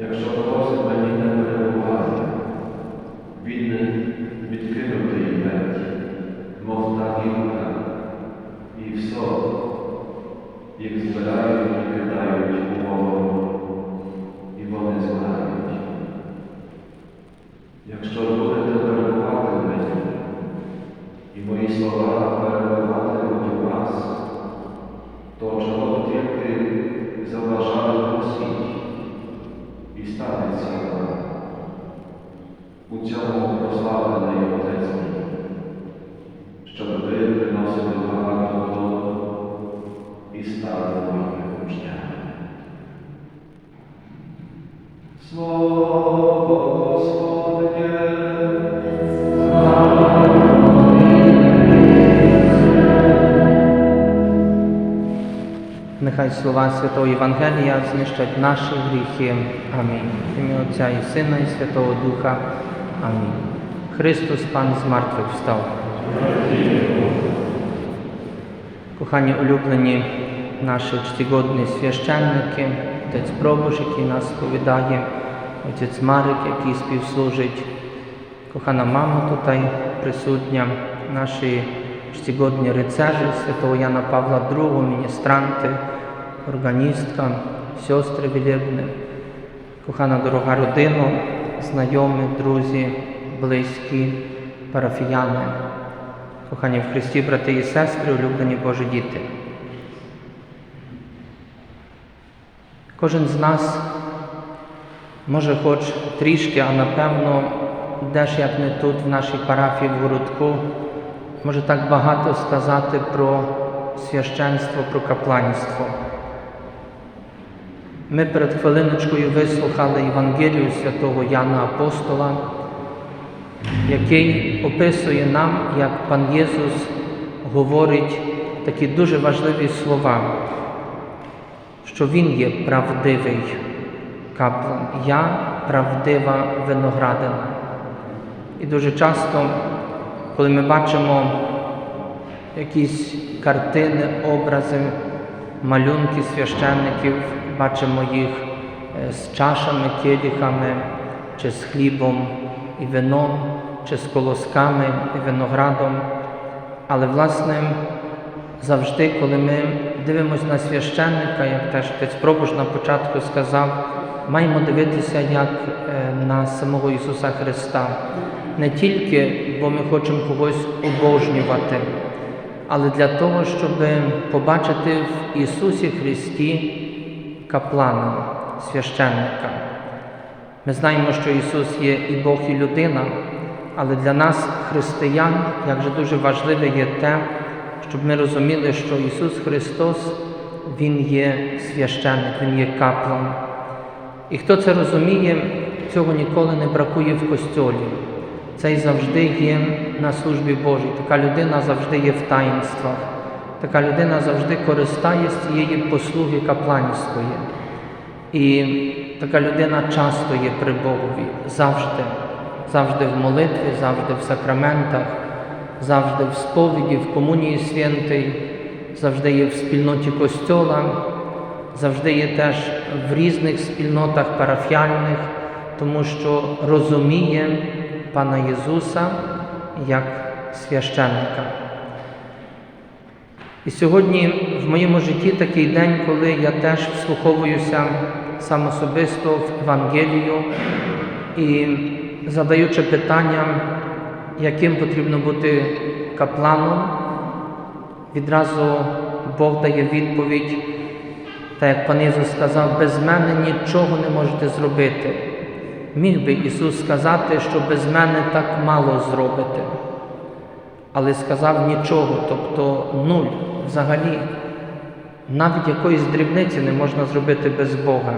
Якщо хтось в мені не перебуває, він відкинутий геть, мов та гілка, і все, їх збирають і кидають у воду, і вони згорають. Якщо будете перебувати в мені, і мої слова перебуватимуть у вас, то чого тільки заважали просіть, і станеться вона. У цьому прославлений Отець щоб ви приносили багато плоду і стали Нехай слова Святого Євангелія знищать наші гріхи. Амінь. В ім'я Отця і Сина, і Святого Духа. Амінь. Христос Пан з мертвих встав. Кохані улюблені наші чтігодні священники, отець Пробуш, який нас сповідає, отець Марик, який співслужить, кохана мама тут присутня, наші чтігодні рицежі святого Яна Павла II, міністранти, органістка, сестри вілібні, кохана дорога родина, знайомі, друзі, близькі, парафіяни, кохані в Христі, брати і сестри, улюблені Божі діти. Кожен з нас може хоч трішки, а напевно, де ж як не тут, в нашій парафії в городку, може так багато сказати про священство, про капланство. Ми перед хвилиночкою вислухали Євангелію святого Яна Апостола, який описує нам, як пан Єсус говорить такі дуже важливі слова, що Він є правдивий каплан, я правдива виноградина. І дуже часто, коли ми бачимо якісь картини, образи, малюнки священників, бачимо їх е, з чашами, келіхами, чи з хлібом і вином, чи з колосками і виноградом. Але, власне, завжди, коли ми дивимося на священника, як теж отець Пробуш на початку сказав, маємо дивитися як е, на самого Ісуса Христа. Не тільки, бо ми хочемо когось обожнювати, але для того, щоб побачити в Ісусі Христі каплана, священника. Ми знаємо, що Ісус є і Бог, і людина, але для нас, християн, як же дуже важливе є те, щоб ми розуміли, що Ісус Христос, Він є священник, Він є каплан. І хто це розуміє, цього ніколи не бракує в костьолі. Цей завжди є на службі Божій. Така людина завжди є в таїнствах. Така людина завжди користає з цієї послуги капланської. І така людина часто є при Богові, завжди, завжди в молитві, завжди в сакраментах, завжди в сповіді, в комунії святій, завжди є в спільноті Костьола, завжди є теж в різних спільнотах парафіальних, тому що розуміє Пана Ісуса як священника. І сьогодні в моєму житті такий день, коли я теж вслуховуюся сам особисто в Евангелію і задаючи питання, яким потрібно бути капланом, відразу Бог дає відповідь, так як пан Ісус сказав, без мене нічого не можете зробити. Міг би Ісус сказати, що без мене так мало зробите, але сказав нічого, тобто нуль взагалі. Навіть якоїсь дрібниці не можна зробити без Бога.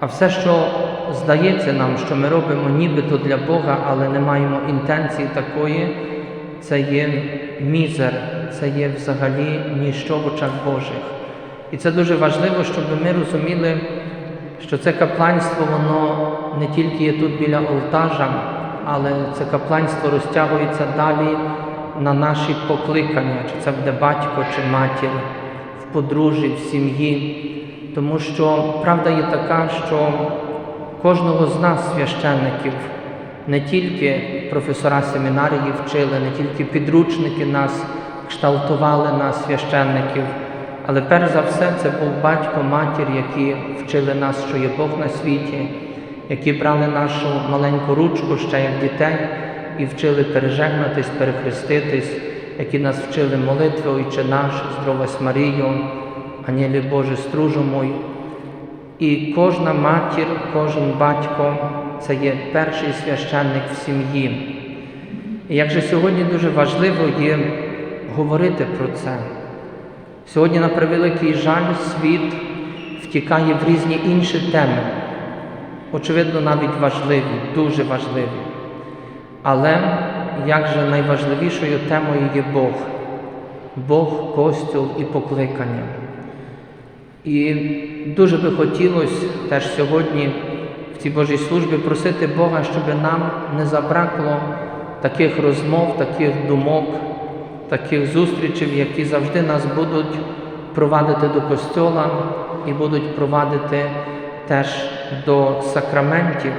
А все, що здається нам, що ми робимо нібито для Бога, але не маємо інтенції такої, це є мізер, це є взагалі ніщо в очах Божих. І це дуже важливо, щоб ми розуміли, що це капланство, воно не тільки є тут біля олтажа, але це капланство розтягується далі на наші покликання, чи це буде батько чи матір, в подружжі, в сім'ї. Тому що правда є така, що кожного з нас, священників, не тільки професора семінарії вчили, не тільки підручники нас кшталтували на священників, але перш за все це був батько, матір, які вчили нас, що є Бог на світі, які брали нашу маленьку ручку ще як дітей і вчили пережегнатись, перехреститись, які нас вчили молитви, Отче наш, здорова Марію, Ангелі Боже, стружу мой. І кожна матір, кожен батько це є перший священник в сім'ї. І як же сьогодні дуже важливо є говорити про це. Сьогодні, на превеликий жаль, світ втікає в різні інші теми, очевидно, навіть важливі, дуже важливі. Але як же найважливішою темою є Бог, Бог, Костюл і покликання. І дуже би хотілося теж сьогодні в цій Божій службі просити Бога, щоб нам не забракло таких розмов, таких думок, таких зустрічей, які завжди нас будуть провадити до костьола і будуть провадити теж до сакраментів,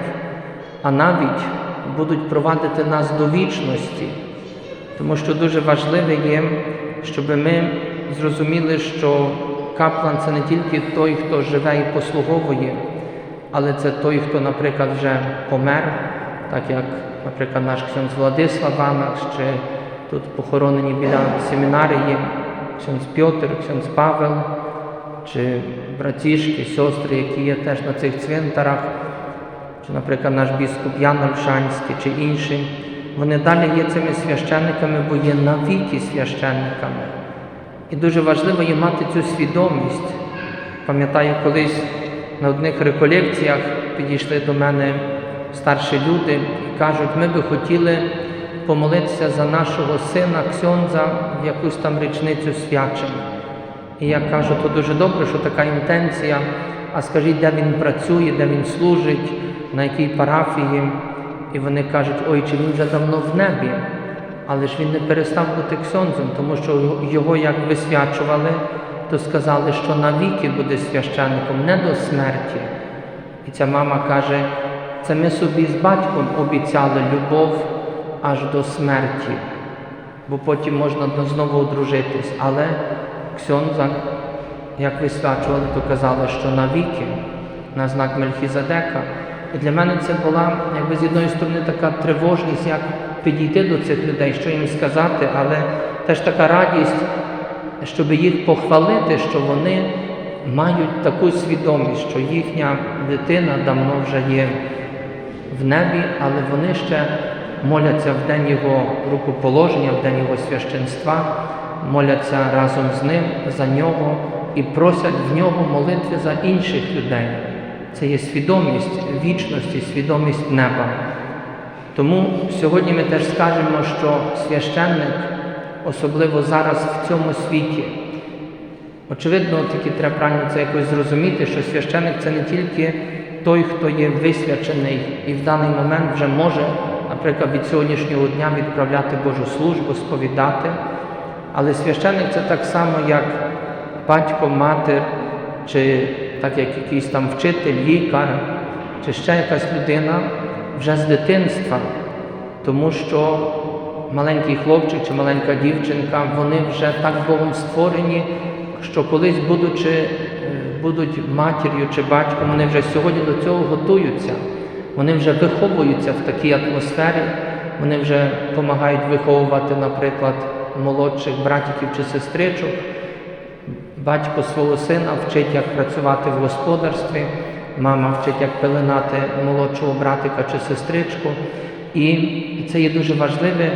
а навіть будуть провадити нас до вічності. Тому що дуже важливе є, щоб ми зрозуміли, що каплан це не тільки той, хто живе і послуговує, але це той, хто, наприклад, вже помер, так як, наприклад, наш ксьонз Владислав Ванах, чи тут похоронені біля семінарії ксьонз Пьотр, ксьонз Павел, чи братішки, сестри, які є теж на цих цвинтарах, чи, наприклад, наш біскуп Ян Ольшанський, чи інші. Вони далі є цими священниками, бо є навіки священниками. І дуже важливо є мати цю свідомість. Пам'ятаю, колись на одних реколекціях підійшли до мене старші люди і кажуть, ми би хотіли помолитися за нашого сина Ксьонза в якусь там річницю свячення. І я кажу, то дуже добре, що така інтенція, а скажіть, де він працює, де він служить, на якій парафії. І вони кажуть, ой, чи він вже давно в небі, але ж він не перестав бути ксьонзом, тому що його як висвячували, то сказали, що навіки буде священником, не до смерті. І ця мама каже, це ми собі з батьком обіцяли любов аж до смерті, бо потім можна знову одружитись. Але ксьонза, як висвячували, то казали, що навіки, на знак Мельхізедека. І для мене це була, якби з одної сторони, така тривожність, як підійти до цих людей, що їм сказати, але теж така радість, щоб їх похвалити, що вони мають таку свідомість, що їхня дитина давно вже є в небі, але вони ще моляться в день його рукоположення, в день його священства, моляться разом з ним за нього і просять в нього молитви за інших людей. Це є свідомість вічності, свідомість неба. Тому сьогодні ми теж скажемо, що священник, особливо зараз в цьому світі, очевидно, таки треба правильно це якось зрозуміти, що священник це не тільки той, хто є висвячений і в даний момент вже може, наприклад, від сьогоднішнього дня відправляти Божу службу, сповідати. Але священник це так само, як батько, матір, чи так як якийсь там вчитель, лікар, чи ще якась людина вже з дитинства, тому що маленький хлопчик чи маленька дівчинка, вони вже так Богом створені, що колись, будучи, е, будуть матір'ю чи батьком, вони вже сьогодні до цього готуються. Вони вже виховуються в такій атмосфері, вони вже допомагають виховувати, наприклад, молодших братиків чи сестричок. Батько свого сина вчить, як працювати в господарстві, мама вчить, як пеленати молодшого братика чи сестричку. І це є дуже важливе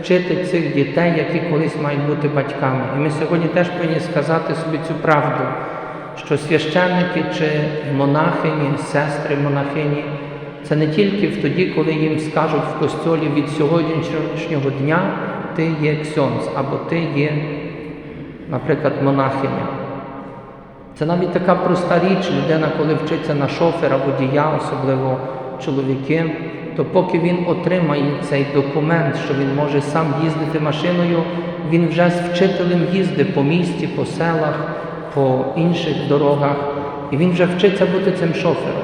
вчити цих дітей, які колись мають бути батьками. І ми сьогодні теж повинні сказати собі цю правду, що священники чи монахині, сестри монахині це не тільки в тоді, коли їм скажуть в костьолі від сьогоднішнього дня ти є ксьонз або ти є наприклад, монахиня. Це навіть така проста річ, людина, коли вчиться на шофера, водія, особливо чоловіки, то поки він отримає цей документ, що він може сам їздити машиною, він вже з вчителем їздить по місті, по селах, по інших дорогах, і він вже вчиться бути цим шофером.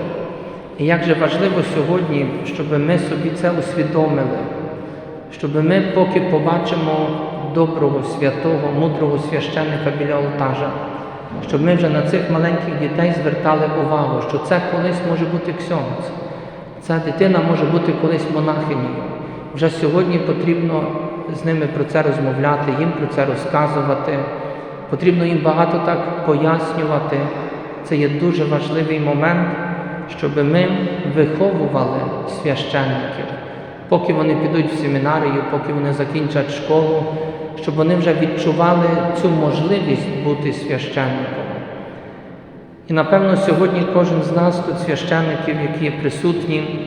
І як же важливо сьогодні, щоб ми собі це усвідомили, щоб ми, поки побачимо доброго, святого, мудрого священника біля алтажа, щоб ми вже на цих маленьких дітей звертали увагу, що це колись може бути ксьонц, ця дитина може бути колись монахинею. Вже сьогодні потрібно з ними про це розмовляти, їм про це розказувати. Потрібно їм багато так пояснювати. Це є дуже важливий момент, щоб ми виховували священників, поки вони підуть в семінарію, поки вони закінчать школу, щоб вони вже відчували цю можливість бути священником. І напевно сьогодні кожен з нас, тут священників, які є присутні,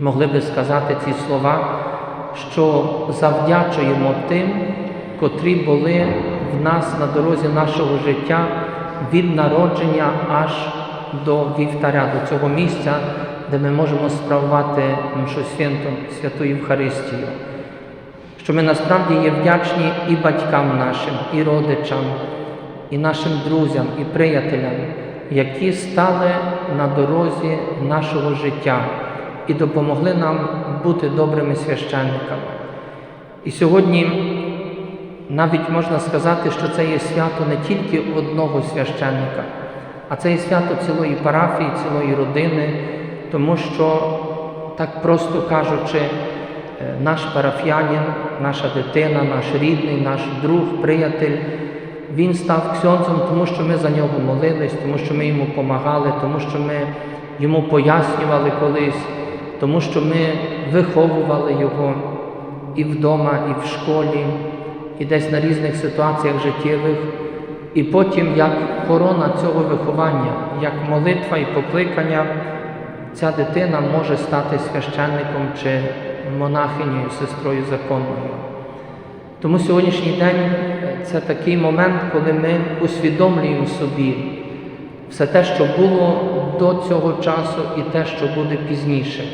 могли би сказати ці слова, що завдячуємо тим, котрі були в нас на дорозі нашого життя від народження аж до вівтаря, до цього місця, де ми можемо справувати Мшу Святу, Святу Євхаристію. Що ми насправді є вдячні і батькам нашим, і родичам, і нашим друзям, і приятелям, які стали на дорозі нашого життя і допомогли нам бути добрими священниками. І сьогодні навіть можна сказати, що це є свято не тільки одного священника, а це є свято цілої парафії, цілої родини, тому що, так просто кажучи, наш парафіянин, наша дитина, наш рідний, наш друг, приятель, він став ксьонцем, тому що ми за нього молились, тому що ми йому допомагали, тому що ми йому пояснювали колись, тому що ми виховували його і вдома, і в школі, і десь на різних ситуаціях життєвих. І потім, як корона цього виховання, як молитва і покликання, ця дитина може стати священником чи монахинею, сестрою законною. Тому сьогоднішній день це такий момент, коли ми усвідомлюємо собі все те, що було до цього часу, і те, що буде пізніше.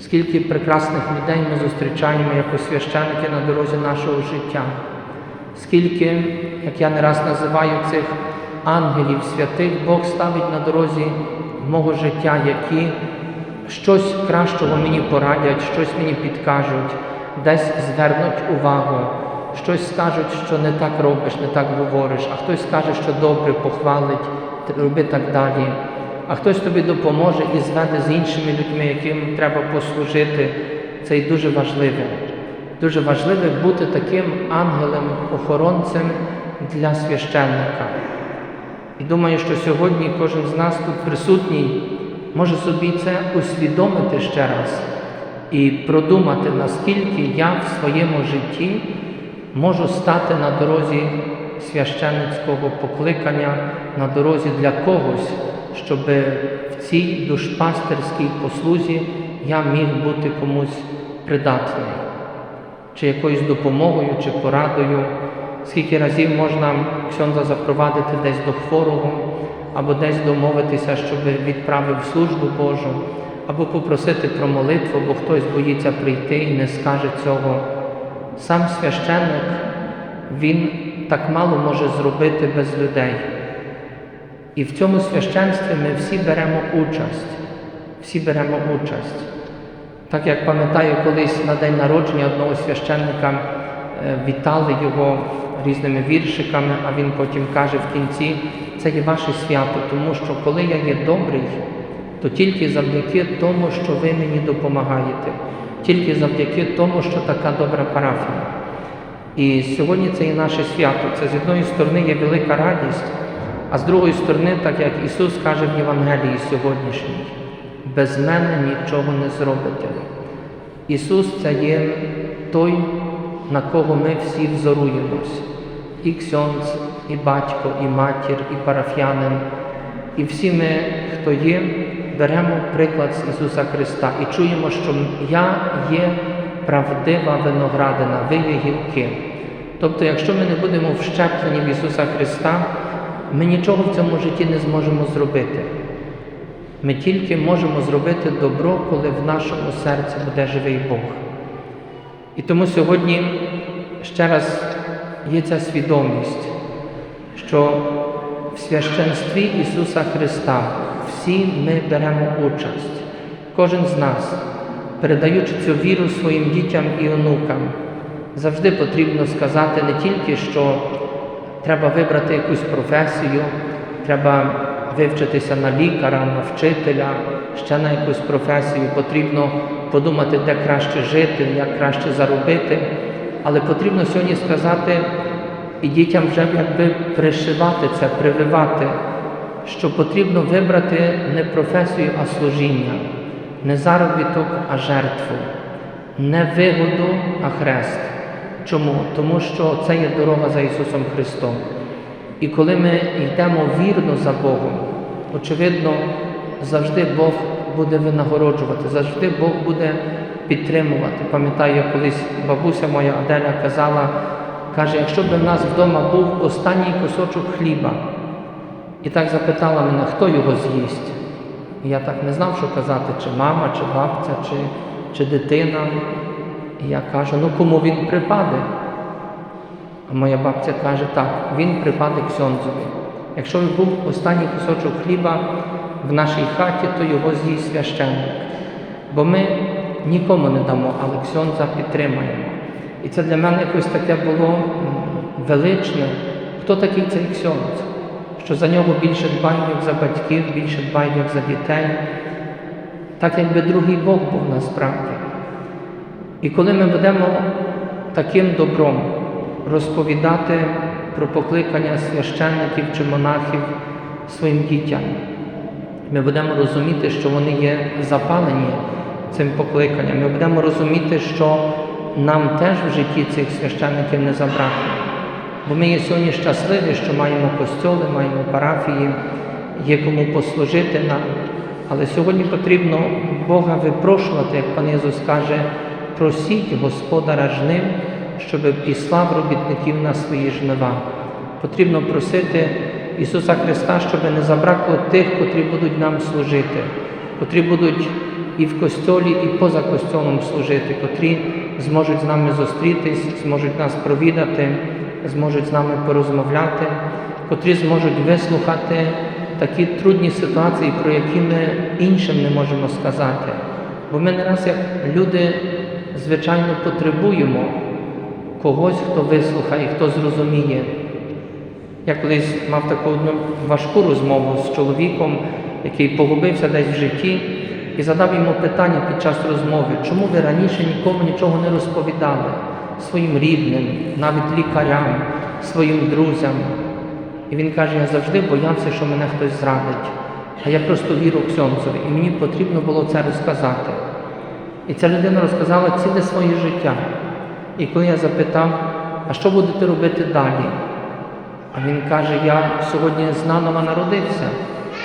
Скільки прекрасних людей ми зустрічаємо як священники на дорозі нашого життя, скільки, як я не раз називаю цих ангелів святих, Бог ставить на дорозі мого життя, які щось кращого мені порадять, щось мені підкажуть, десь звернуть увагу, щось скажуть, що не так робиш, не так говориш, а хтось скаже, що добре похвалить, роби так далі. А хтось тобі допоможе і зведе з іншими людьми, яким треба послужити. Це і дуже важливе. Дуже важливе бути таким ангелем-охоронцем для священника. І думаю, що сьогодні кожен з нас тут присутній може собі це усвідомити ще раз і продумати, наскільки я в своєму житті можу стати на дорозі священницького покликання, на дорозі для когось, щоб в цій душпастерській послузі я міг бути комусь придатний, чи якоюсь допомогою, чи порадою. Скільки разів можна ксьонза запровадити десь до хворого, або десь домовитися, щоб відправив службу Божу, або попросити про молитву, бо хтось боїться прийти і не скаже цього. Сам священник, він так мало може зробити без людей. І в цьому священстві ми всі беремо участь, всі беремо участь. Так як пам'ятаю, колись на день народження одного священника е, вітали його різними віршиками, а він потім каже в кінці, це є ваше свято, тому що коли я є добрий, то тільки завдяки тому, що ви мені допомагаєте, тільки завдяки тому, що така добра парафія. І сьогодні це є наше свято. Це з одної сторони є велика радість, а з другої сторони, так як Ісус каже в Євангелії сьогоднішній, без мене нічого не зробите. Ісус це є той, на кого ми всі взоруємось. І ксьонц, і батько, і матір, і парафіянин. І всі ми, хто є, беремо приклад з Ісуса Христа і чуємо, що я є правдива виноградина, ви є гілки. Тобто, якщо ми не будемо вщеплені в Ісуса Христа, ми нічого в цьому житті не зможемо зробити. Ми тільки можемо зробити добро, коли в нашому серці буде живий Бог. І тому сьогодні ще раз є ця свідомість, що в священстві Ісуса Христа всі ми беремо участь, кожен з нас, передаючи цю віру своїм дітям і онукам, завжди потрібно сказати не тільки, що треба вибрати якусь професію, треба вивчитися на лікаря, на вчителя, ще на якусь професію, потрібно подумати, де краще жити, як краще заробити. Але потрібно сьогодні сказати і дітям вже якби пришивати це, прививати, що потрібно вибрати не професію, а служіння, не заробіток, а жертву, не вигоду, а хрест. Чому? Тому що це є дорога за Ісусом Христом. І коли ми йдемо вірно за Богом, очевидно, завжди Бог буде винагороджувати, завжди Бог буде підтримувати. Пам'ятаю, колись бабуся моя Аделя казала, каже, якщо б в нас вдома був останній кусочок хліба, і так запитала мене, хто його з'їсть. Я так не знав, що казати, чи мама, чи бабця, чи, чи дитина. І я кажу, ну кому він припаде? А моя бабця каже, так, він припаде ксьондзові. Якщо б був останній кусочок хліба в нашій хаті, то його з'їсть священник. Бо ми нікому не дамо, але ксьондза підтримаємо. І це для мене якось таке було величне. Хто такий цей ксьондз? Що за нього більше дбають, як за батьків, більше дбають, як за дітей. Так якби другий Бог був насправді. І коли ми будемо таким добром розповідати про покликання священників чи монахів своїм дітям, ми будемо розуміти, що вони є запалені цим покликанням. Ми будемо розуміти, що нам теж в житті цих священників не забракне. Бо ми є сьогодні щасливі, що маємо костьоли, маємо парафії, є кому послужити нам. Але сьогодні потрібно Бога випрошувати, як пан Ісус каже, просіть Господара жнив, щоб післав робітників на свої жнива. Потрібно просити Ісуса Христа, щоб не забракло тих, котрі будуть нам служити, котрі будуть і в костьолі, і поза костьолом служити, котрі зможуть з нами зустрітись, зможуть нас провідати, зможуть з нами порозмовляти, котрі зможуть вислухати такі трудні ситуації, про які ми іншим не можемо сказати. Бо ми не раз як люди, звичайно, потребуємо когось, хто вислухає, хто зрозуміє. Я колись мав таку одну важку розмову з чоловіком, який погубився десь в житті, і задав йому питання під час розмови, чому ви раніше нікому нічого не розповідали своїм рідним, навіть лікарям, своїм друзям. І він каже, я завжди боявся, що мене хтось зрадить. А я просто віру Ксьонцеві, і мені потрібно було це розказати. І ця людина розказала ціле своє життя. І коли я запитав, а що будете робити далі? А він каже, я сьогодні знаново народився,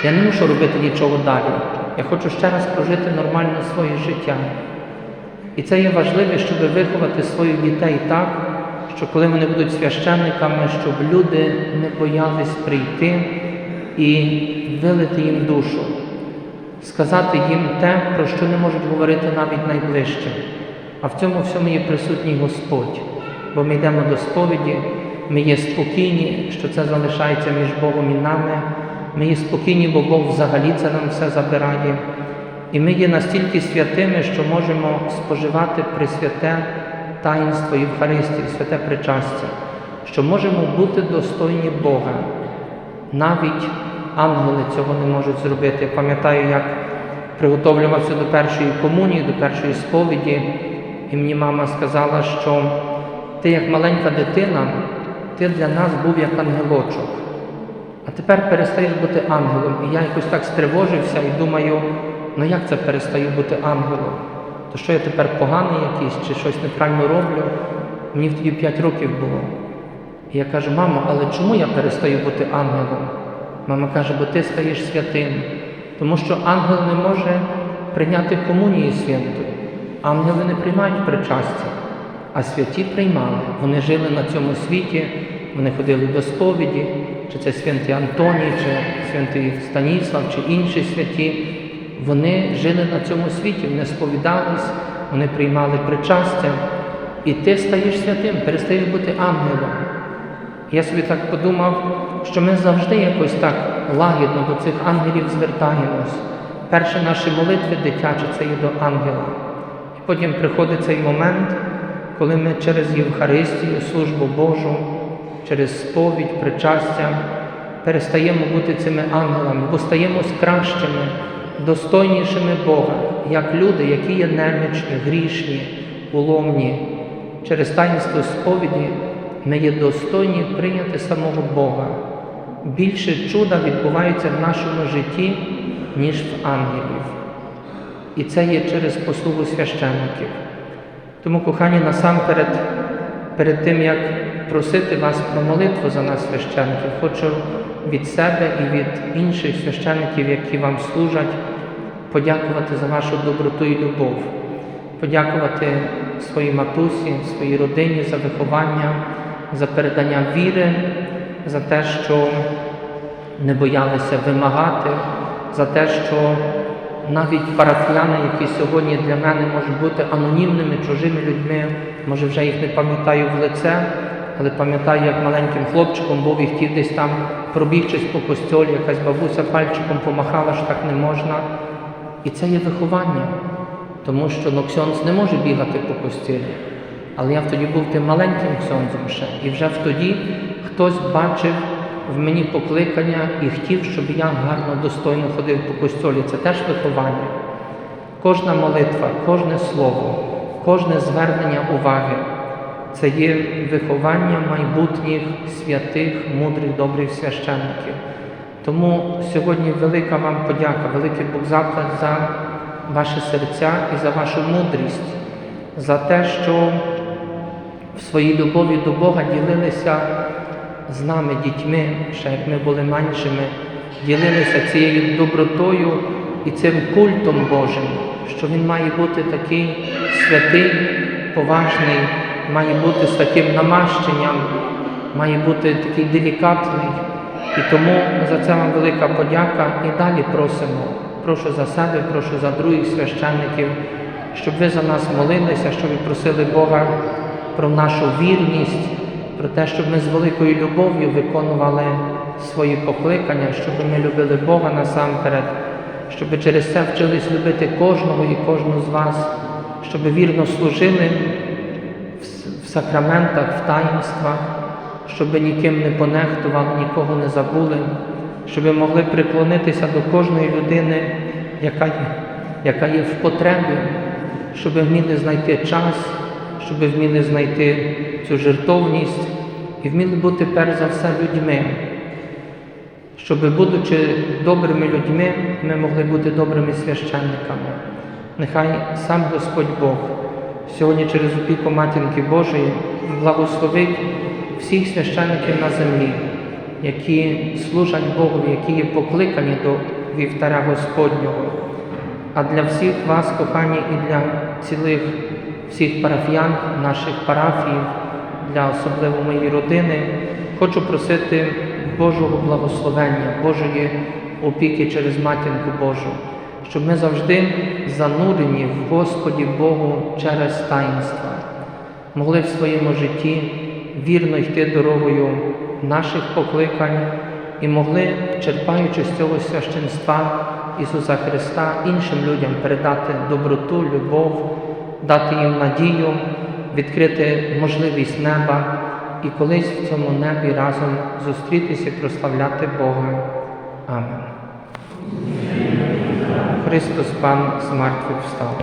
я не мушу робити нічого далі. Я хочу ще раз прожити нормально своє життя. І це є важливо, щоб виховати своїх дітей так, що коли вони будуть священниками, щоб люди не боялись прийти і вилити їм душу, сказати їм те, про що не можуть говорити навіть найближче. А в цьому всьому є присутній Господь, бо ми йдемо до сповіді, ми є спокійні, що це залишається між Богом і нами. Ми є спокійні, бо Бог взагалі це нам все забирає. І ми є настільки святими, що можемо споживати присвяте таїнство Євхаристії, святе причастя, що можемо бути достойні Бога. Навіть ангели цього не можуть зробити. Я пам'ятаю, як приготовлювався до першої комунії, до першої сповіді, і мені мама сказала, що ти як маленька дитина, ти для нас був як ангелочок. А тепер перестаєш бути ангелом. І я якось так стривожився і думаю, ну як це перестаю бути ангелом? То що я тепер поганий якийсь чи щось неправильно роблю? Мені тоді 5 років було. І я кажу, мамо, але чому я перестаю бути ангелом? Мама каже, бо ти стаєш святим. Тому що ангел не може прийняти комунії святої. Ангели не приймають причастя, а святі приймали. Вони жили на цьому світі, вони ходили до сповіді, чи це святий Антоній, чи святий Станіслав, чи інші святі, вони жили на цьому світі, вони сповідались, вони приймали причастя, і ти стаєш святим, перестаєш бути ангелом. Я собі так подумав, що ми завжди якось так лагідно до цих ангелів звертаємось. Перші наші молитви дитячі це є до ангела. І потім приходить цей момент, коли ми через Євхаристію, службу Божу, через сповідь, причастя перестаємо бути цими ангелами, бо стаємось кращими, достойнішими Бога, як люди, які є немічні, грішні, уломні. Через таїнство сповіді ми є достойні прийняти самого Бога. Більше чуда відбувається в нашому житті, ніж в ангелів. І це є через послугу священників. Тому, кохані, насамперед, перед тим, як просити вас про молитву за нас, священників, хочу від себе і від інших священників, які вам служать, подякувати за вашу доброту і любов, подякувати своїй матусі, своїй родині за виховання, за передання віри, за те, що не боялися вимагати, за те, що навіть парафіяни, які сьогодні для мене можуть бути анонімними, чужими людьми, може вже їх не пам'ятаю в лице, але пам'ятаю, як маленьким хлопчиком був і хотів десь там пробігчись по костьолі, якась бабуся пальчиком помахала, що так не можна. І це є виховання, тому що ну, ксьонз не може бігати по костілі. Але я тоді був тим маленьким ксьонзом ще. І вже тоді хтось бачив в мені покликання і хотів, щоб я гарно, достойно ходив по костьолі. Це теж виховання. Кожна молитва, кожне слово, кожне звернення уваги це є виховання майбутніх святих, мудрих, добрих священників. Тому сьогодні велика вам подяка, великий Бог заклад за ваші серця і за вашу мудрість, за те, що в своїй любові до Бога ділилися з нами, дітьми, ще як ми були меншими, ділилися цією добротою і цим культом Божим, що Він має бути такий святий, поважний, має бути з таким намащенням, має бути такий делікатний. І тому за це вам велика подяка і далі просимо. Прошу за себе, прошу за других священників, щоб ви за нас молилися, щоб ви просили Бога про нашу вірність, про те, щоб ми з великою любов'ю виконували свої покликання, щоб ми любили Бога насамперед, щоб через це вчились любити кожного і кожну з вас, щоб вірно служили в сакраментах, в таїнствах, щоб ніким не понехтували, нікого не забули, щоб могли приклонитися до кожної людини, яка є, яка є в потребі, щоб вміли знайти час, щоб вміли знайти цю жертовність і вміли бути перш за все людьми. Щоб, будучи добрими людьми, ми могли бути добрими священниками. Нехай сам Господь Бог сьогодні через опіку Матінки Божої благословить всіх священників на землі, які служать Богові, які є покликані до вівтаря Господнього. А для всіх вас, кохані, і для цілих всіх парафіян, наших парафій, для особливо моєї родини, хочу просити Божого благословення, Божої опіки через матінку Божу, щоб ми завжди занурені в Господі Богу через таїнства, могли в своєму житті вірно йти дорогою наших покликань і могли, черпаючи з цього священства Ісуса Христа, іншим людям передати доброту, любов, дати їм надію, відкрити можливість неба і колись в цьому небі разом зустрітися і прославляти Бога. Амен. Христос Пан з мертвих встав.